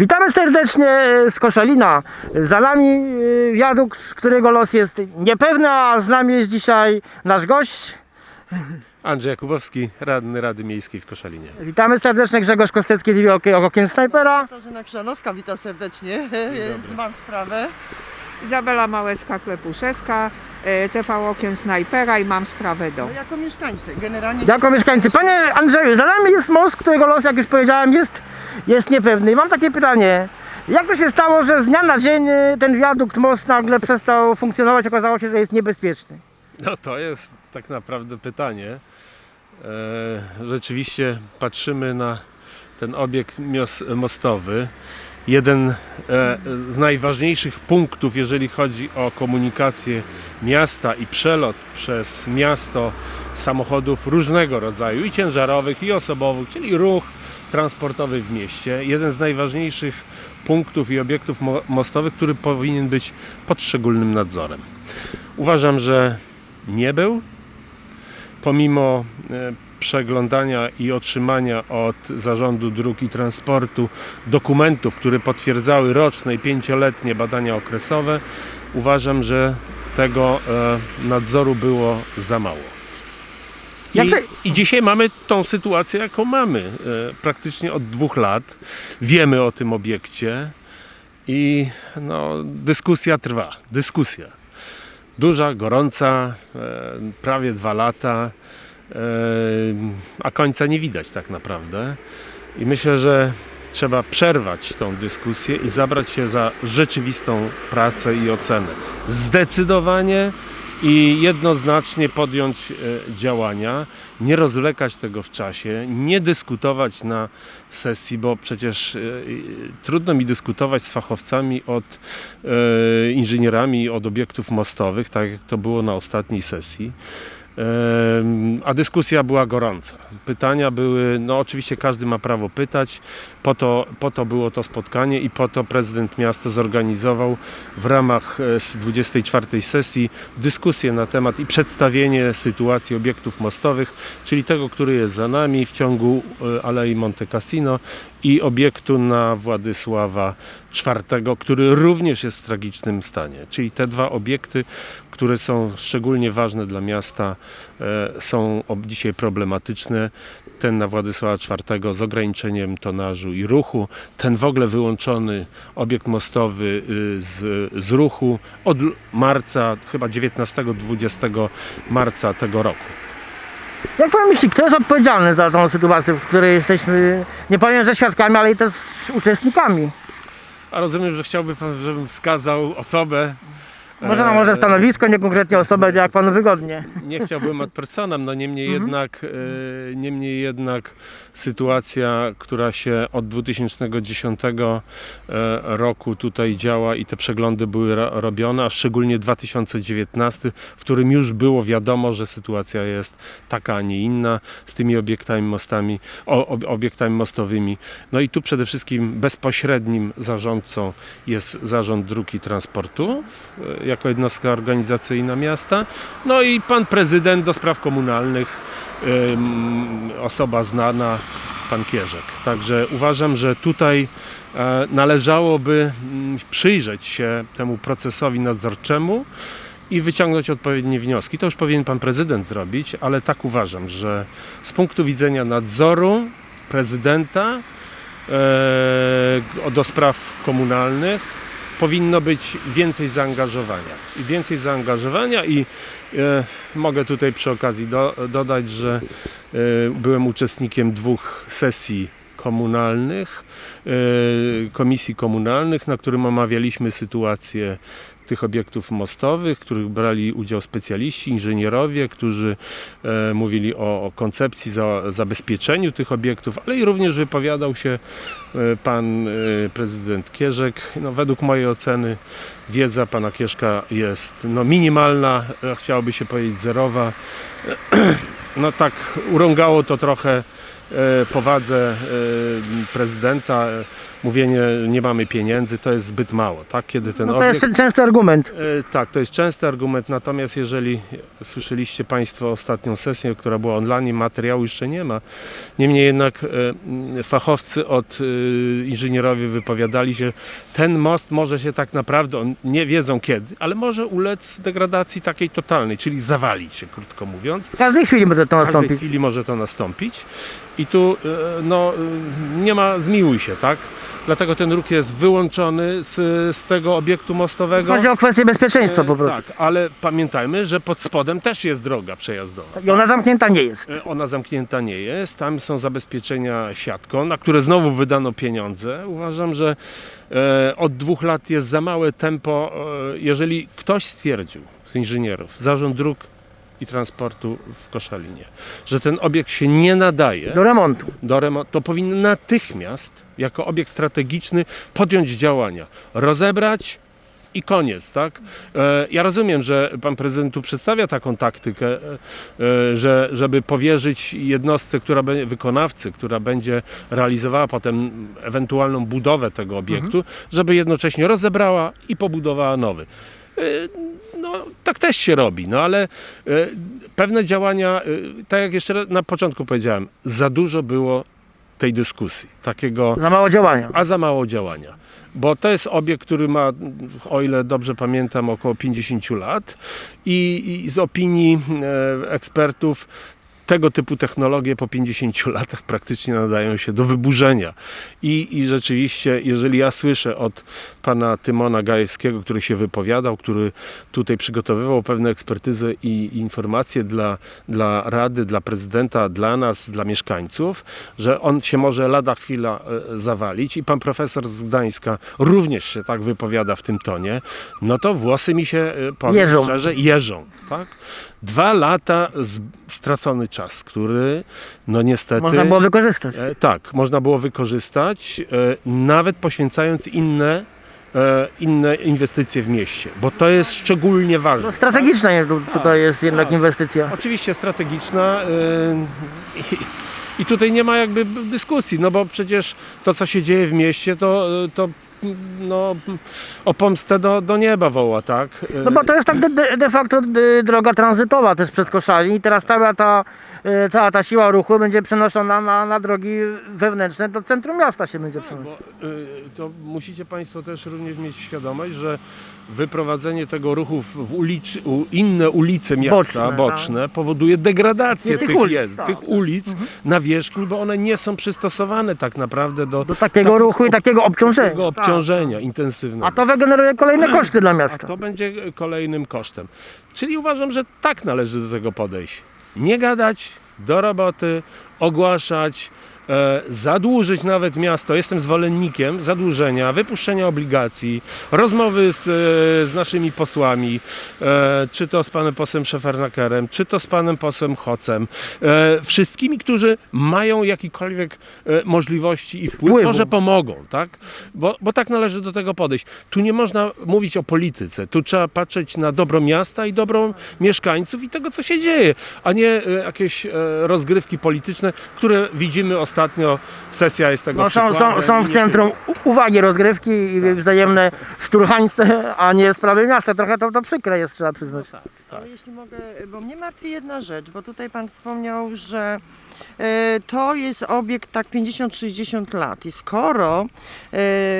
Witamy serdecznie z Koszalina. Za nami y, wiadukt, którego los jest niepewny, a z nami jest dzisiaj nasz gość. Andrzej Jakubowski, radny Rady Miejskiej w Koszalinie. Witamy serdecznie Grzegorz Kostecki, Okien Snajpera. Katarzyna Krzanowska, witam serdecznie. Mam sprawę. Izabela Małecka-Klepuszewska, e, TV Okien Snajpera i mam sprawę do. No, jako mieszkańcy, generalnie. Jako mieszkańcy. Panie Andrzeju, za nami jest most, którego los, jak już powiedziałem, jest, jest niepewny. I mam takie pytanie. Jak to się stało, że z dnia na dzień y, ten wiadukt, most nagle przestał funkcjonować, okazało się, że jest niebezpieczny? No to jest tak naprawdę pytanie. E, Rzeczywiście patrzymy na ten obiekt mostowy. Jeden e, z najważniejszych punktów, jeżeli chodzi o komunikację miasta i przelot przez miasto samochodów różnego rodzaju, i ciężarowych, i osobowych, czyli ruch transportowy w mieście. Jeden z najważniejszych punktów i obiektów mo- mostowych, który powinien być pod szczególnym nadzorem. Uważam, że nie był. Pomimo e, przeglądania i otrzymania od Zarządu Dróg i Transportu dokumentów, które potwierdzały roczne i pięcioletnie badania okresowe, uważam, że tego e, nadzoru było za mało. I, I dzisiaj mamy tą sytuację, jaką mamy. E, Praktycznie od dwóch lat wiemy o tym obiekcie i no, dyskusja trwa. Dyskusja duża, gorąca, e, prawie dwa lata, e, a końca nie widać tak naprawdę. I myślę, że trzeba przerwać tą dyskusję i zabrać się za rzeczywistą pracę i ocenę. Zdecydowanie i jednoznacznie podjąć e, działania, nie rozwlekać tego w czasie, nie dyskutować na sesji, bo przecież e, e, trudno mi dyskutować z fachowcami od inżynierami od obiektów mostowych, tak jak to było na ostatniej sesji. A dyskusja była gorąca. Pytania były, no oczywiście każdy ma prawo pytać, po to, po to było to spotkanie i po to prezydent miasta zorganizował w ramach e, s- 24 sesji dyskusję na temat i przedstawienie sytuacji obiektów mostowych, czyli tego, który jest za nami w ciągu e, Alei Monte Cassino i obiektu na Władysława IV, który również jest w tragicznym stanie. Czyli te dwa obiekty, które są szczególnie ważne dla miasta, e, są dzisiaj problematyczne. Ten na Władysława IV z ograniczeniem tonażu i ruchu, ten w ogóle wyłączony obiekt mostowy y, z, z ruchu od marca, chyba 19-20 marca tego roku. Jak pan myśli, kto jest odpowiedzialny za tą sytuację, w której jesteśmy, nie powiem, że świadkami, ale i też uczestnikami? A rozumiem, że chciałby pan, żebym wskazał osobę. Może na e, może stanowisko, nie konkretnie osobę, jak panu wygodnie. Nie chciałbym ad personam, no niemniej Mhm. jednak, e, niemniej jednak sytuacja, która się od 2010 e, roku tutaj działa i te przeglądy były ro- robione, a szczególnie 2019, w którym już było wiadomo, że sytuacja jest taka, a nie inna z tymi obiektami mostami, o, ob- obiektami mostowymi. No i tu przede wszystkim bezpośrednim zarządcą jest Zarząd Dróg i Transportu e, jako jednostka organizacyjna miasta. No i pan prezydent do spraw komunalnych, osoba znana, pan Kierzek. Także uważam, że tutaj e, należałoby mm, przyjrzeć się temu procesowi nadzorczemu i wyciągnąć odpowiednie wnioski. To już powinien pan prezydent zrobić, ale tak uważam, że z punktu widzenia nadzoru prezydenta e, do spraw komunalnych powinno być więcej zaangażowania. I więcej zaangażowania i e, mogę tutaj przy okazji do, dodać, że e, byłem uczestnikiem dwóch sesji komunalnych, e, komisji komunalnych, na którym omawialiśmy sytuację tych obiektów mostowych, w których brali udział specjaliści, inżynierowie, którzy e, mówili o, o koncepcji, za, zabezpieczeniu tych obiektów, ale i również wypowiadał się e, pan e, prezydent Kierzek. No, według mojej oceny wiedza pana Kieszka jest no, minimalna, e, chciałoby się powiedzieć zerowa. No tak urągało to trochę e, powadze e, prezydenta, mówienie nie mamy pieniędzy, to jest zbyt mało, tak? Kiedy ten No to obiekt... jest częsty argument. E, Tak, to jest częsty argument, natomiast jeżeli słyszeliście Państwo ostatnią sesję, która była online, materiału jeszcze nie ma, niemniej jednak e, fachowcy od e, inżynierowie wypowiadali się, ten most może się tak naprawdę, on nie wiedzą kiedy, ale może ulec degradacji takiej totalnej, czyli zawalić się, krótko mówiąc. W każdej chwili może to W każdej nastąpić. chwili może to nastąpić i tu no, nie ma zmiłuj się, tak? Dlatego ten ruch jest wyłączony z, z tego obiektu mostowego. Chodzi o kwestię bezpieczeństwa po E, prostu. Tak, ale pamiętajmy, że pod spodem też jest droga przejazdowa. I ona zamknięta nie jest. E, Ona zamknięta nie jest, tam są zabezpieczenia siatką, na które znowu wydano pieniądze. Uważam, że e, od dwóch lat jest za małe tempo. E, jeżeli ktoś stwierdził z inżynierów, zarząd dróg i transportu w Koszalinie, że ten obiekt się nie nadaje Do remontu. do remontu, to powinien natychmiast, jako obiekt strategiczny, podjąć działania. Rozebrać i koniec, tak? E, Ja rozumiem, że pan prezydent tu przedstawia taką taktykę, e, e, że, żeby powierzyć jednostce, która będzie, wykonawcy, która będzie realizowała potem ewentualną budowę tego obiektu, żeby jednocześnie rozebrała i pobudowała nowy. No, tak też się robi, no ale e, pewne działania, e, tak jak jeszcze na początku powiedziałem, za dużo było tej dyskusji, takiego, Za mało działania. a za mało działania. Bo to jest obiekt, który ma, o ile dobrze pamiętam, około 50 lat i, i z opinii e, ekspertów tego typu technologie po 50 latach praktycznie nadają się do wyburzenia. I, I rzeczywiście, jeżeli ja słyszę od pana Tymona Gajewskiego, który się wypowiadał, który tutaj przygotowywał pewne ekspertyzy i informacje dla, dla Rady, dla prezydenta, dla nas, dla mieszkańców, że on się może lada chwila e, zawalić i pan profesor z Gdańska również się tak wypowiada w tym tonie, no to włosy mi się, e, powiem Jeżą. szczerze, jeżą. Tak? Dwa lata stracony czas, który no niestety... Można było wykorzystać. E, tak, można było wykorzystać, e, nawet poświęcając inne, inne inwestycje w mieście, bo to jest szczególnie ważne. No, strategiczna jest tu- tutaj jest jednak tak. inwestycja. Oczywiście strategiczna e, i, tutaj nie ma jakby dyskusji, no bo przecież to, co się dzieje w mieście, to, to no, o pomstę do, do nieba woła, tak? E, No bo to jest tak de- de, de facto y, droga tranzytowa też przed Koszali i teraz cała ta, y, cała ta siła ruchu będzie przenoszona na, na drogi wewnętrzne, do centrum miasta się będzie przenosić. Bo, y, to musicie Państwo też również mieć świadomość, że wyprowadzenie tego ruchu w, u, inne ulice miasta Boczne, boczne, powoduje degradację tych tych, ulic, jest, tak. tych ulic nawierzchni, bo one nie są przystosowane tak naprawdę do, Do takiego ruchu i takiego obciążenia. tego obciążenia intensywnego. A to wygeneruje kolejne koszty dla A miasta. to będzie kolejnym kosztem. Czyli uważam, że tak należy do tego podejść. Nie gadać, do roboty, ogłaszać, zadłużyć nawet miasto. Jestem zwolennikiem zadłużenia, wypuszczenia obligacji, rozmowy z, e, z naszymi posłami, e, czy to z panem posłem Szefernakerem, czy to z panem posłem Hocem, e, wszystkimi, którzy mają jakiekolwiek e, możliwości i wpływ, Wpływu. może pomogą, tak? Bo, bo tak należy do tego podejść. Tu nie można mówić o polityce, tu trzeba patrzeć na dobro miasta i dobro mieszkańców i tego, co się dzieje, a nie e, jakieś e, rozgrywki polityczne, które widzimy ostatnio. Sesja jest tego No, są, są, są w centrum uwagi rozgrywki i wzajemne szturchańce, a nie sprawy miasta. Trochę to, to przykre jest, trzeba przyznać. Tak, tak. Ale jeśli mogę, bo mnie martwi jedna rzecz, bo tutaj Pan wspomniał, że e, to jest obiekt tak 50-60 lat i skoro e,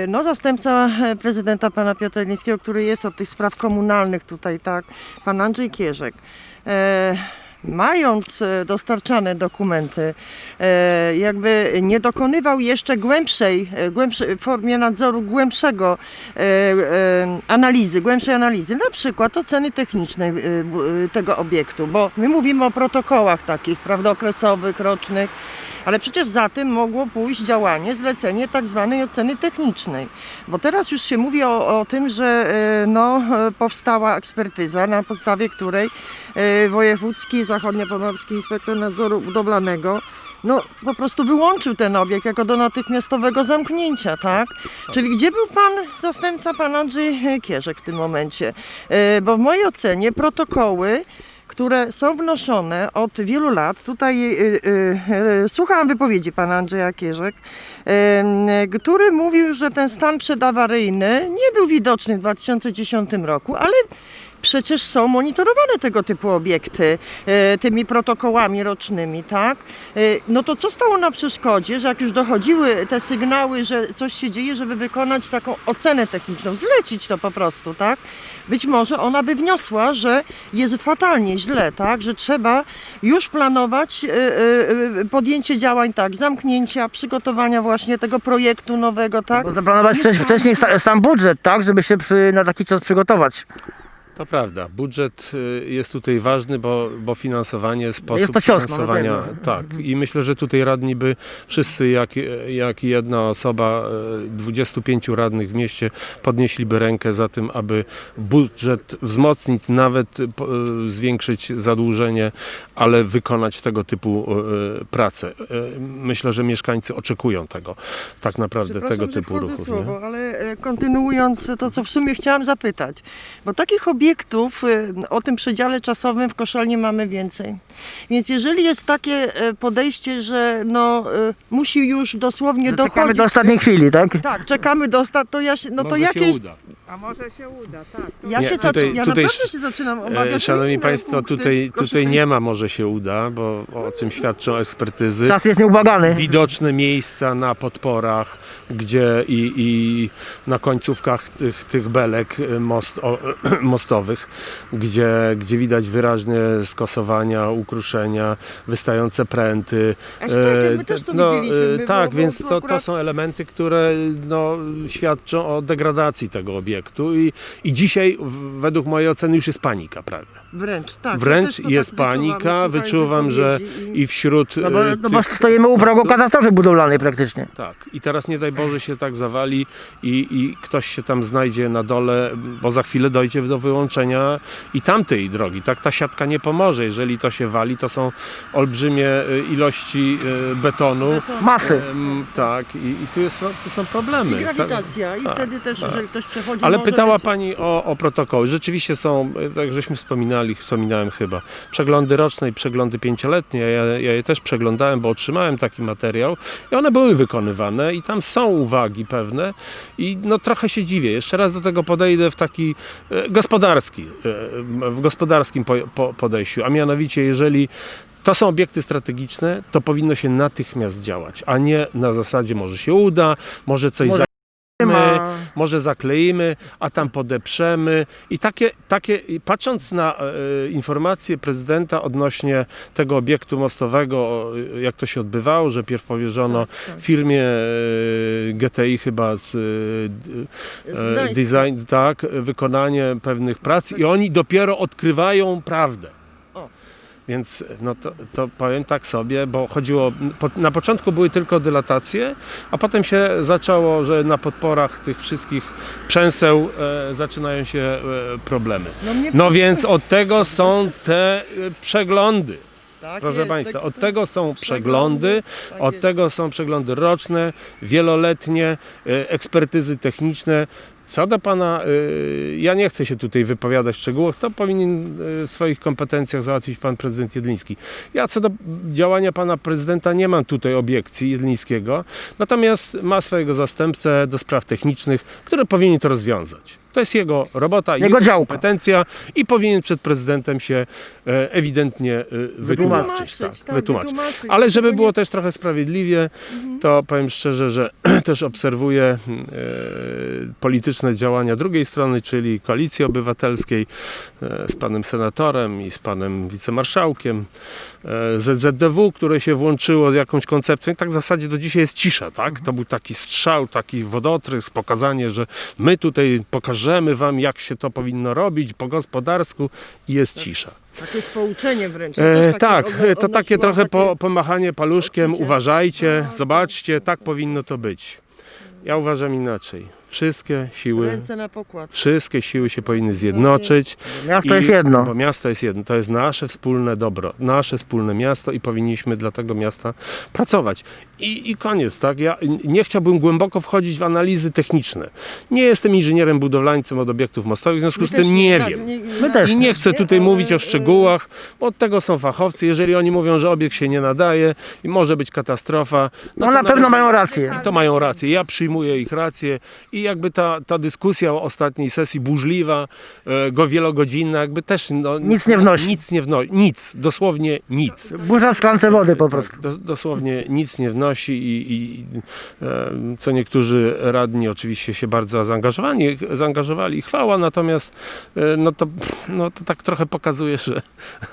no, zastępca e, prezydenta Pana Piotra Glińskiego, który jest od tych spraw komunalnych tutaj, tak, Pan Andrzej Kierzek, mając e, dostarczane dokumenty, e, jakby nie dokonywał jeszcze głębszej, e, głębszej formie nadzoru głębszego analizy, głębszej analizy, na przykład oceny technicznej tego obiektu, bo my mówimy o protokołach takich, prawda, okresowych, rocznych, ale przecież za tym mogło pójść działanie, zlecenie tak zwanej oceny technicznej. Bo teraz już się mówi o, o tym, że e, no, powstała ekspertyza, na podstawie której e, wojewódzki zachodniopomorski inspektor nadzoru budowlanego no, po prostu wyłączył ten obiekt jako do natychmiastowego zamknięcia, tak? Czyli gdzie był pan zastępca, pan Andrzej Kierzek w tym momencie? E, Bo w mojej ocenie protokoły które są wnoszone od wielu lat. Tutaj y, y, y, słuchałam wypowiedzi pana Andrzeja Kierzek, y, który mówił, że ten stan przedawaryjny nie był widoczny w 2010 roku, ale przecież są monitorowane tego typu obiekty e, tymi protokołami rocznymi, tak? E, no to co stało na przeszkodzie, że jak już dochodziły te sygnały, że coś się dzieje, żeby wykonać taką ocenę techniczną, zlecić to po prostu, tak? Być może ona by wniosła, że jest fatalnie, źle, tak? Że trzeba już planować e, podjęcie działań, tak? Zamknięcia, przygotowania właśnie tego projektu nowego, tak? Zaplanować wcześniej, sam budżet, tak? Żeby się na taki czas przygotować. To prawda, budżet y, jest tutaj ważny, bo, bo finansowanie, sposób Jest to cios, no, na finansowania. tak, i myślę, że tutaj radni by wszyscy, jak, jak jedna osoba, y, 25 radnych w mieście, podnieśliby rękę za tym, aby budżet wzmocnić, nawet y, y, zwiększyć zadłużenie, ale wykonać tego typu y, pracę. Y, Myślę, że mieszkańcy oczekują tego, tak naprawdę tego typu ruchów. Słowo, Nie? ale e, kontynuując to, co w sumie chciałam zapytać, bo takich obiektów e, o tym przedziale czasowym w Koszalnie mamy więcej. Więc jeżeli jest takie e, podejście, że no, e, musi już dosłownie Czekamy dochodzić... do ostatniej chwili, tak? Tak, czekamy do ostatniej, to ja się, no to Może A może się uda, tak. To Ja Nie, się tutaj- ja tutaj- naprawdę się zaczynam obawiać. E, Szanowni Państwo, punkty tutaj, tutaj nie ma może się uda, bo o czym świadczą ekspertyzy. Czas jest nieubłagany. Widoczne miejsca na podporach, gdzie i, i na końcówkach tych, tych belek y, most, o, mostowych, gdzie, gdzie widać wyraźne skosowania, ukruszenia, wystające pręty. A tak, E, my też to no, widzieliśmy. e, bo- tak, bo więc tu to, to akurat- są elementy, które no, świadczą o degradacji tego obiektu i, i dzisiaj w- według mojej oceny już jest panika prawie. Wręcz, tak. ja Wręcz to jest tak wyczuwam, panika, słuchając wyczuwam, że i- wśród No bo, e, no bo tych- stoimy u progu katastrofy budowlanej praktycznie. tak, i teraz nie daj Boże się tak zawali i, i ktoś się tam znajdzie na dole, bo za chwilę dojdzie do wyłączenia i tamtej drogi. Tak ta siatka nie pomoże. Jeżeli to się wali, to są olbrzymie y, ilości y, betonu. Beton. Masy. Tak, i, i tu, jest, tu są problemy. I grawitacja. I wtedy też, tak. jeżeli ktoś przechodzi... Ale może pytała być- Pani o, o protokoły. Rzeczywiście są, tak żeśmy wspominali, wspominałem chyba, przeglądy roczne i przeglądy pięcioletnie. Ja, ja je też przeglądałem, bo otrzymałem taki materiał i one były wykonywane i tam są uwagi pewne i no trochę się dziwię. Jeszcze raz do tego podejdę w taki e, gospodarski, e, w gospodarskim po, po, podejściu, a mianowicie jeżeli to są obiekty strategiczne, to powinno się natychmiast działać, a nie na zasadzie może się uda, może coś Może Ma... może zakleimy, a tam podeprzemy. I takie, takie i patrząc na e, informacje prezydenta odnośnie tego obiektu mostowego, jak to się odbywało, że pierw powierzono Tak, tak. firmie e, GTI chyba z, e, Z design, tak, wykonanie pewnych prac i oni dopiero odkrywają prawdę. Więc no to, to powiem tak sobie, bo chodziło, po, na początku były tylko dylatacje, a potem się zaczęło, że na podporach tych wszystkich przęseł e, zaczynają się e, problemy. No, No więc od tego są te e, przeglądy. tak Proszę jest, Państwa, tak- od tego są przeglądy, tak od jest. tego są przeglądy roczne, wieloletnie, e, ekspertyzy techniczne. Co do Pana, e, ja nie chcę się tutaj wypowiadać w szczegółach, to powinien e, w swoich kompetencjach załatwić Pan Prezydent Jedliński. Ja co do działania Pana Prezydenta nie mam tutaj obiekcji Jedlińskiego, natomiast ma swojego zastępcę do spraw technicznych, który powinien to rozwiązać. To jest jego robota, Jego działka. kompetencja i powinien przed prezydentem się e, ewidentnie e, wytłumaczyć. Tak, tak, wytłumaczyć. wytłumaczyć. Ale żeby było też trochę sprawiedliwie, to powiem szczerze, że też obserwuję e, polityczne działania drugiej strony, czyli Koalicji Obywatelskiej e, z panem senatorem i z panem wicemarszałkiem, ZZDW, które się włączyło z jakąś koncepcją i tak w zasadzie do dzisiaj jest cisza, tak? To był taki strzał, taki wodotrysk, pokazanie, że my tutaj pokażemy wam, jak się to powinno robić po gospodarsku i jest cisza. Takie spouczenie wręcz. E, tak, e, to takie trochę takie- po, pomachanie paluszkiem, uważajcie, Tak. zobaczcie, tak powinno to być. Ja uważam inaczej. Wszystkie siły, Ręce na pokład. wszystkie siły się powinny zjednoczyć. Miasto I- jest jedno. Bo miasto jest jedno, to jest nasze wspólne dobro, nasze wspólne miasto i powinniśmy dla tego miasta pracować. I, I koniec, tak? Ja nie chciałbym głęboko wchodzić w analizy techniczne. Nie jestem inżynierem budowlańcem od obiektów mostowych, w związku z tym nie tak, wiem. My też I nie chcę tutaj mówić o szczegółach, bo od tego są fachowcy. Jeżeli oni mówią, że obiekt się nie nadaje i może być katastrofa, No to na nawet- pewno mają rację. to mają rację. Ja przyjmuję ich rację i jakby ta, ta dyskusja o ostatniej sesji burzliwa, e, go wielogodzinna, jakby też no, Nic nie wnosi. Nic nie wnosi. Nic, dosłownie nic. Burza w szklance wody po prostu. Tak, do, dosłownie nic nie wnosi i, i e, co niektórzy radni oczywiście się bardzo zaangażowali, zaangażowali. Chwała, natomiast e, no to, no to tak trochę pokazuje, że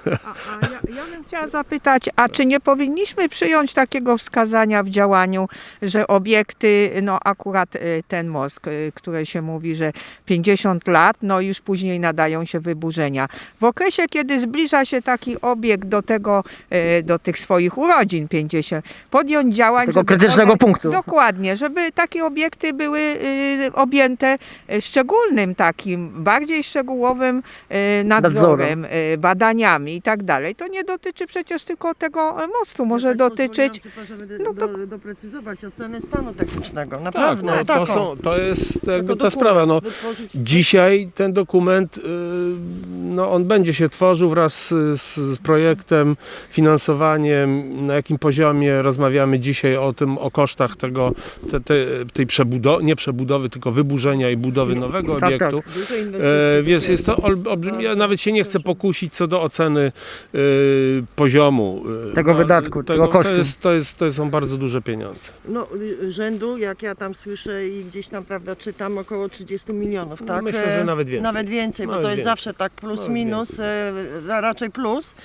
A, a ja, ja bym chciała zapytać, a czy nie powinniśmy przyjąć takiego wskazania w działaniu, że obiekty, no akurat y, ten most, który się mówi, że 50 lat, no już później nadają się wyburzenia. W okresie, kiedy zbliża się taki obiekt do tego, do tych swoich urodzin 50, podjąć działań, Tego krytycznego one- punktu. Dokładnie, żeby takie obiekty były y, objęte y, szczególnym takim, bardziej szczegółowym y, nadzorem, y, badaniami i tak dalej. To nie dotyczy przecież tylko tego e, mostu, może tak dotyczyć. no do, doprecyzować ocenę stanu technicznego. tak, Naprawdę. no, to, są, to jest jakby ta sprawa. No, Dzisiaj ten dokument, y, no on będzie się tworzył wraz z, z projektem, finansowaniem, na jakim poziomie rozmawiamy dzisiaj o tym, o kosztach tego, te, te, tej przebudowy, nie przebudowy, tylko wyburzenia i budowy nowego tak. obiektu. Duże inwestycje E, więc jest to olbrzymie, ja nawet się nie chcę pokusić co do oceny e, poziomu e, Tego wydatku, tego kosztu. To, jest, to, jest, to są bardzo duże pieniądze. No, y, rzędu, jak ja tam słyszę i gdzieś tam, prawda, czytam, około 30 milionów, tak? Myślę, że nawet więcej. Nawet więcej, bo Nawet to jest więcej. zawsze tak plus Nawet minus, e, raczej plus.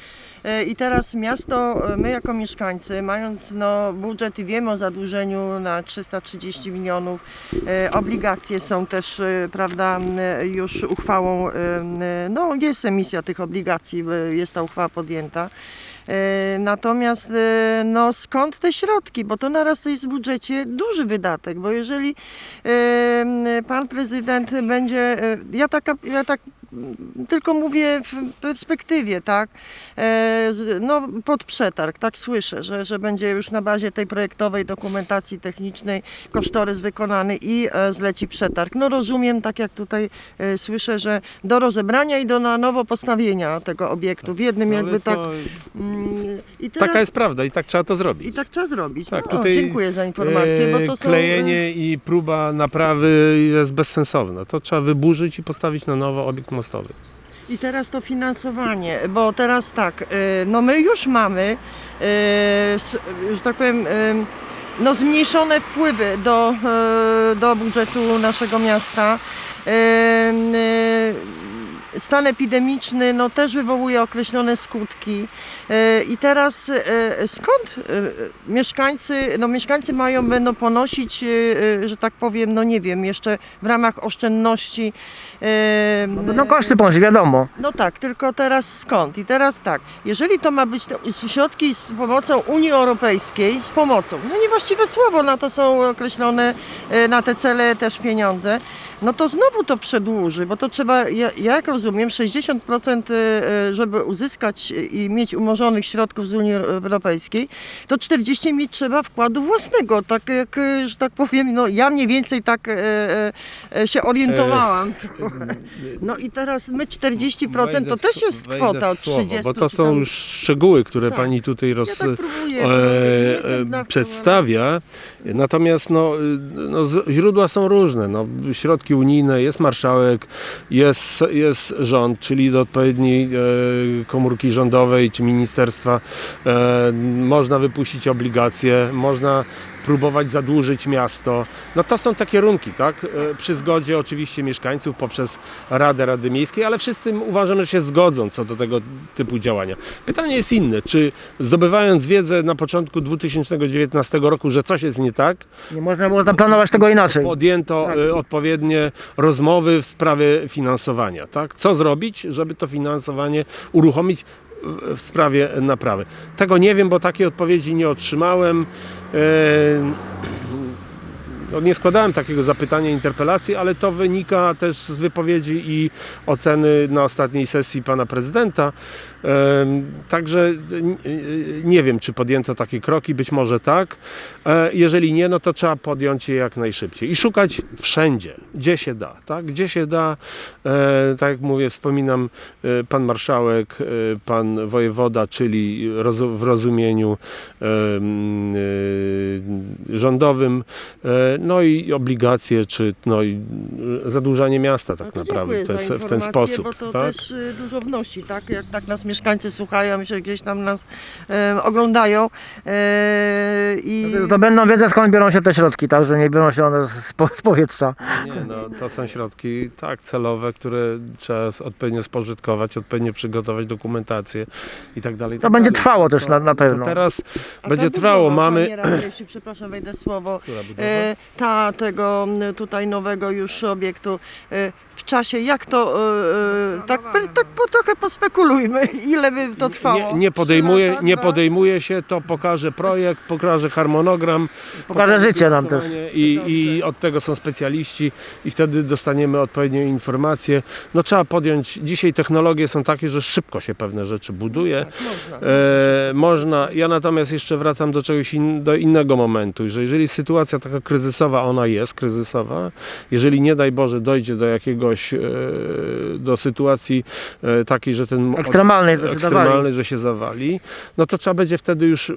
E, I teraz miasto, e, my jako mieszkańcy, mając no, budżet i wiemy o zadłużeniu na 330 milionów, e, obligacje są też, prawda, już uchwałą, no jest emisja tych obligacji, jest ta uchwała podjęta. Natomiast no, skąd te środki? Bo to naraz to jest w budżecie duży wydatek, bo jeżeli pan prezydent będzie, ja, taka, ja tak tylko mówię w perspektywie, tak, e, no pod przetarg, tak słyszę, że, że będzie już na bazie tej projektowej dokumentacji technicznej kosztorys wykonany i e, zleci przetarg. No rozumiem, tak jak tutaj e, słyszę, że do rozebrania i do na nowo postawienia tego obiektu w jednym jakby Ale tak Mm, I teraz, taka jest prawda i tak trzeba to zrobić. I tak trzeba zrobić. Tak, no, tutaj, dziękuję za informację, bo to E, są... Klejenie i próba naprawy jest bezsensowna. To trzeba wyburzyć i postawić na nowo obiekt mostowy. I teraz to finansowanie, bo teraz tak, y, no my już mamy, y, że tak powiem, y, no zmniejszone wpływy do, do budżetu naszego miasta. Stan epidemiczny no, też wywołuje określone skutki. Y, I teraz y, skąd y, mieszkańcy, no mieszkańcy mają, będą ponosić, że tak powiem, no nie wiem, jeszcze w ramach oszczędności. y, No koszty ponosić, wiadomo. no tak, tylko teraz skąd? I teraz tak, jeżeli to ma być to, środki z pomocą Unii Europejskiej, z pomocą, no niewłaściwe słowo, na to są określone, e, na te cele też pieniądze, no to znowu to przedłuży, bo to trzeba, ja, jak rozumiem, 60% e, żeby uzyskać i mieć umorzonych środków z Unii Europejskiej, to 40 mieć trzeba wkładu własnego, tak jak, e, że tak powiem, no ja mniej więcej tak e, e, e, się orientowałam. No i teraz my 40% to też jest kwota od słowo, 30. Bo to są już szczegóły, które Tak. pani tutaj roz, Ja tak próbuję, e, jestem e, przedstawia. Natomiast no, y, no, źródła są różne. No, środki unijne, jest marszałek, jest, jest rząd, czyli do odpowiedniej e, komórki rządowej czy ministerstwa e, można wypuścić obligacje, można próbować zadłużyć miasto. No to są te kierunki, tak? E, Przy zgodzie oczywiście mieszkańców poprzez Radę Rady Miejskiej, ale wszyscy uważamy, że się zgodzą co do tego typu działania. Pytanie jest inne, czy zdobywając wiedzę na początku 2019 roku, że coś jest nie tak, Nie można było zaplanować tego inaczej. podjęto Tak. e, odpowiednie rozmowy w sprawie finansowania, tak? Co zrobić, żeby to finansowanie uruchomić w- sprawie naprawy. Tego nie wiem, bo takiej odpowiedzi nie otrzymałem. E, no nie składałem takiego zapytania, interpelacji, ale to wynika też z wypowiedzi i oceny na ostatniej sesji pana prezydenta. Em, Także y, nie wiem, czy podjęto takie kroki, być może tak. E, Jeżeli nie, no to trzeba podjąć je jak najszybciej i szukać wszędzie, gdzie się da, tak? Gdzie się da, e, tak jak mówię, wspominam, e, pan marszałek, pan wojewoda, czyli w rozumieniu rządowym, no i obligacje, czy no i zadłużanie miasta tak No to naprawdę to za jest w ten sposób. Bo to tak? też y, dużo wnosi, tak? Jak tak nas mieszkańcy słuchają, że gdzieś tam nas e, oglądają. E, i To będą wiedzieć skąd biorą się te środki, tak? Że nie biorą się one z, po- z powietrza. Nie, no, to są środki tak celowe, które trzeba odpowiednio spożytkować, odpowiednio przygotować dokumentację i tak dalej. i To tak będzie dalej. trwało też To- na, na to pewno. teraz A będzie ta trwało. budowa, Mamy. Radny, jeśli przepraszam, wejdę słowo. Która budowa? E, ta tego m, tutaj nowego już obiektu e, w czasie, jak to e, tak, tak po, trochę pospekulujmy, ile by to trwało? Nie, nie, podejmuje, lata, nie podejmuje się, to pokaże projekt, pokaże harmonogram. Pokaże życie nam też. I, I od tego są specjaliści i wtedy dostaniemy odpowiednią informację. No trzeba podjąć, dzisiaj technologie są takie, że szybko się pewne rzeczy buduje. Tak, można. E, można. Ja natomiast jeszcze wracam do czegoś in, do innego momentu, że jeżeli sytuacja taka kryzysowa, ona jest kryzysowa, jeżeli nie daj Boże dojdzie do jakiegoś, e, do sytuacji e, takiej, że ten Ekstremalnej, że się ekstremalny, że się zawali, no to trzeba będzie wtedy już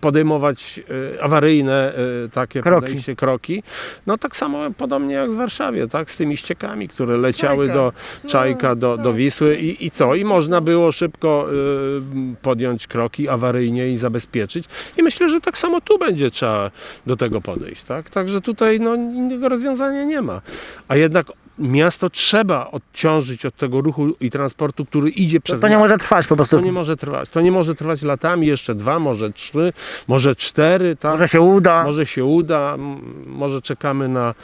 podejmować e, awaryjne takie Kroki. podejście, kroki. No tak samo podobnie jak w Warszawie, tak, z tymi ściekami, które leciały Czajka. do Czajka, do, do Wisły i, i co? I można było szybko y, podjąć kroki awaryjnie i zabezpieczyć. I myślę, że tak samo tu będzie trzeba do tego podejść, tak? Także tutaj no, innego rozwiązania nie ma. A jednak miasto trzeba odciążyć od tego ruchu i transportu, który idzie przez To nie może trwać po prostu. To nie może trwać. To nie może trwać latami, jeszcze dwa, może trzy, może cztery, tak? Może się uda. Może się uda, może czekamy na,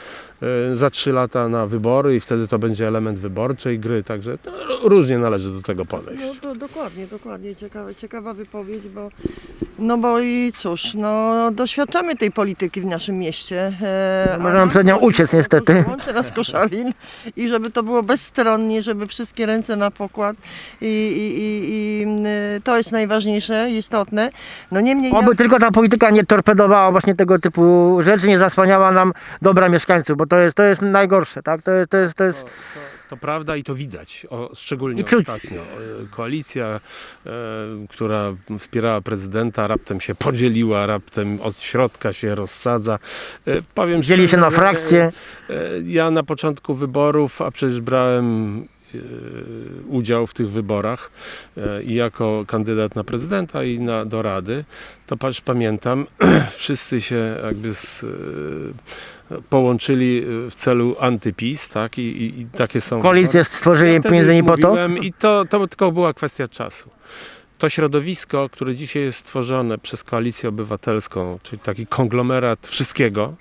za trzy lata na wybory i wtedy to będzie element wyborczej gry, także różnie należy do tego podejść. No to dokładnie, dokładnie. Ciekawa, ciekawa wypowiedź, bo no bo i cóż, no doświadczamy tej polityki w naszym mieście. E, Możemy a przed nią uciec, niestety. Łączy nas koszalin i żeby to było bezstronnie, żeby wszystkie ręce na pokład i, i, i, i y, to jest najważniejsze, istotne. No niemniej ja- Oby tylko ta polityka nie torpedowała właśnie tego typu rzeczy, nie zasłaniała nam dobra mieszkańców, bo to jest, to jest najgorsze, tak? To jest, to jest, to jest To, to, to prawda i to widać, o, szczególnie I czuć. ostatnio. E, Koalicja, e, która wspierała prezydenta, raptem się podzieliła, raptem od środka się rozsadza. E, powiem dzieli się na frakcje. E, Ja na początku wyborów, a przecież brałem e, udział w tych wyborach e, i jako kandydat na prezydenta i na, do rady, to patrz, pamiętam, wszyscy się jakby z, połączyli e, w celu antypis, tak? I, i, i takie są. Koalicję stworzyli Ja między innymi po to. I to, to tylko była kwestia czasu. To środowisko, które dzisiaj jest stworzone przez Koalicję Obywatelską, czyli taki konglomerat wszystkiego,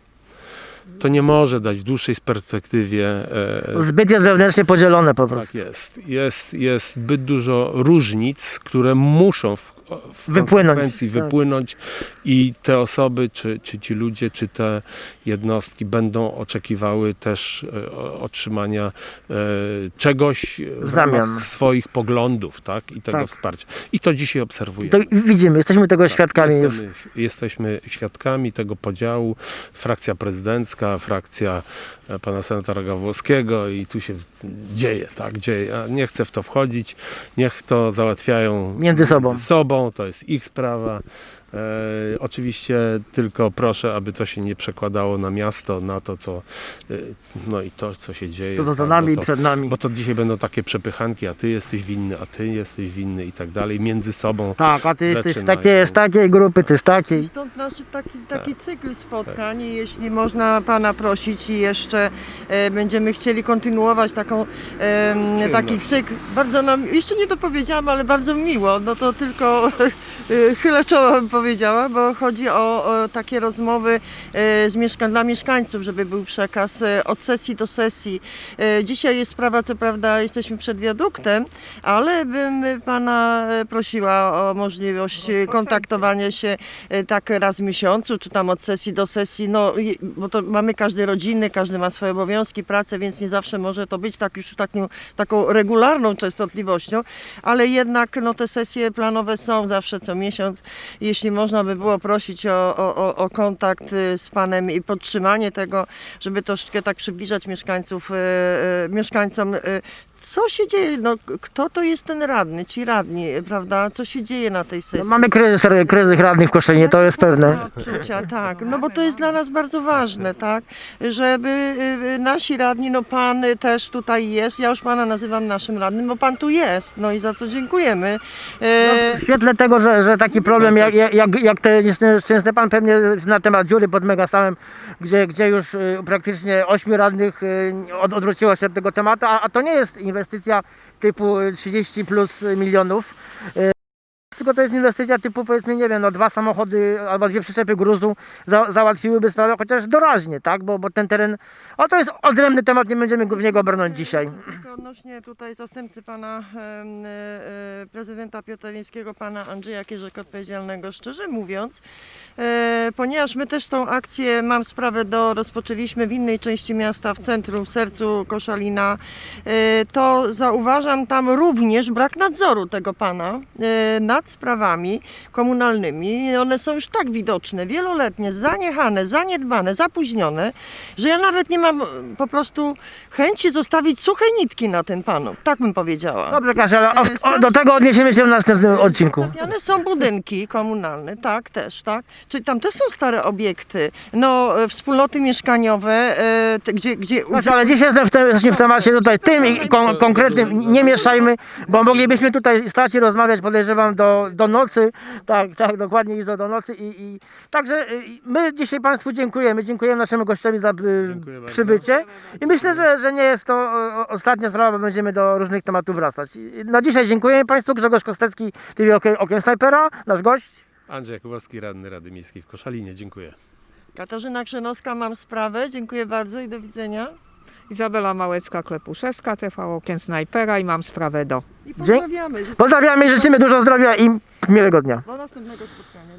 to nie może dać w dłuższej perspektywie. E, Zbyt jest wewnętrznie podzielone po tak prostu. jest. jest. Jest zbyt dużo różnic, które muszą w, w Wypłynąć, tak. wypłynąć i te osoby, czy, czy ci ludzie, czy te jednostki będą oczekiwały też e, otrzymania e, czegoś w zamian. swoich poglądów, tak? I tego Tak. wsparcia. I to dzisiaj obserwujemy. To widzimy, jesteśmy tego świadkami już. Jesteśmy, jesteśmy świadkami tego podziału. Frakcja prezydencka, frakcja e, pana senatora Gawłowskiego i tu się dzieje, tak, dzieje. A nie chcę w to wchodzić. Niech to załatwiają Między sobą. sobą. To jest ich sprawa. E, oczywiście tylko proszę, aby to się nie przekładało na miasto, na to, co e, no i to, co się dzieje. To, to za tak, nami bo i to- przed nami. bo to dzisiaj będą takie przepychanki, a ty jesteś winny, a ty jesteś winny i tak dalej, między sobą. Tak, a ty jesteś z takiej, z takiej grupy, ty z I takiej. stąd nasz taki, Tak. taki cykl spotkań i jeśli można Pana prosić i jeszcze e, będziemy chcieli kontynuować taką, em, taki cykl, bardzo nam, jeszcze nie dopowiedziałam, ale bardzo miło, no to tylko e, chylę czoła, bym powiedziała, bo chodzi o, o takie rozmowy e, z mieszka- dla mieszkańców, żeby był przekaz e, od sesji do sesji. E, dzisiaj jest sprawa, co prawda jesteśmy przed wiaduktem, ale bym pana prosiła o możliwość kontaktowania się tak raz w miesiącu, czy tam od sesji do sesji, no bo to mamy każdy rodziny, każdy ma swoje obowiązki, pracę, więc nie zawsze może to być tak już takim, taką regularną częstotliwością, ale jednak no, te sesje planowe są zawsze co miesiąc. Jeśli można by było prosić o, o, o- kontakt y, z panem i podtrzymanie tego, żeby troszeczkę tak przybliżać mieszkańców, e, e, mieszkańcom, co się dzieje, no, kto to jest ten radny, ci radni, prawda, co się dzieje na tej sesji. No, mamy kryzys, kryzys radnych w Koszynie, to jest pewne. Odczucia, tak. No bo to jest dla nas bardzo ważne, tak? Żeby y, y, nasi radni, no pan y, też tutaj jest, ja już pana nazywam naszym radnym, bo pan tu jest, no i za co dziękujemy. E, W świetle tego, że, że taki problem jak, jak, jak te nieszczęsne pan pewnie na temat dziury pod Megastamem, gdzie, gdzie już y, praktycznie ośmiu radnych y, od, odwróciło się od tego tematu, a, a to nie jest inwestycja typu y, 30 plus milionów. Tylko to jest inwestycja typu powiedzmy, nie wiem, no dwa samochody albo dwie przyczepy gruzu za, załatwiłyby sprawę chociaż doraźnie, tak? Bo, bo ten teren, o to jest odrębny temat, nie będziemy w niego brnąć dzisiaj. Tylko odnośnie tutaj zastępcy pana e, e, prezydenta Piotrowickiego, pana Andrzeja Kierzek odpowiedzialnego, szczerze mówiąc, e, ponieważ my też tą akcję, mam sprawę do, rozpoczęliśmy w innej części miasta, w centrum, w sercu Koszalina, to zauważam tam również brak nadzoru tego pana e, sprawami komunalnymi. One są już tak widoczne, wieloletnie, zaniechane, zaniedbane, zapóźnione, że ja nawet nie mam e, po prostu chęci zostawić suche nitki na tym panu. Tak bym powiedziała. Dobrze, Kasia, ale o, o, do tego odniesiemy się w następnym odcinku. Stawiane są budynki komunalne, tak, też, tak. Czyli tam też są stare obiekty, no, e, wspólnoty mieszkaniowe, e, te, gdzie, gdzie Proszę, ale dziś jestem w, te, w temacie tutaj tym i kon, konkretnym, nie mieszajmy, bo moglibyśmy tutaj stać i rozmawiać, podejrzewam, do, do nocy, tak, tak, dokładnie i do, do nocy i, i także y, my dzisiaj Państwu dziękujemy, dziękujemy naszemu gościowi za y, Dziękuję bardzo. przybycie i myślę, że, że nie jest to ostatnia sprawa, bo będziemy do różnych tematów wracać. Na dzisiaj dziękujemy Państwu, Grzegorz Kostecki, TV Okiem, Snajpera, nasz gość. Andrzej Kowalski, radny Rady Miejskiej w Koszalinie. Dziękuję. Katarzyna Krzynowska, mam sprawę, dziękuję bardzo i do widzenia. Izabela Małecka-Klepuszewska, TV Okien Snajpera i mam sprawę do. I pozdrawiamy, Pozdrawiamy i życzymy dużo zdrowia i miłego dnia. do następnego spotkania.